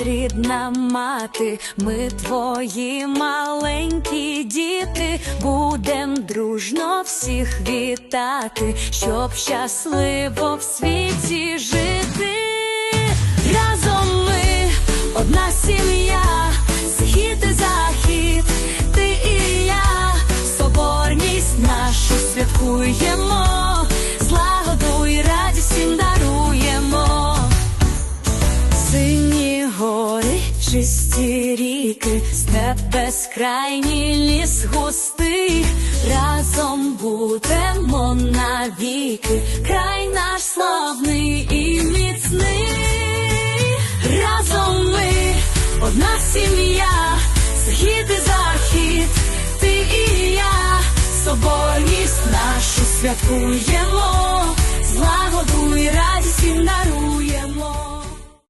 рідна мати, ми твої маленькі діти, будем дружно всіх вітати, щоб щасливо в світі жити. Разом ми одна сім'я, схід і захід, ти і я, соборність нашу святкуємо, Сині гори, чисті ріки, степ безкрайній ліс густий, разом будемо навіки, край наш славний і міцний, разом ми одна сім'я, схід і захід, ти і я, соборність нашу святкуємо,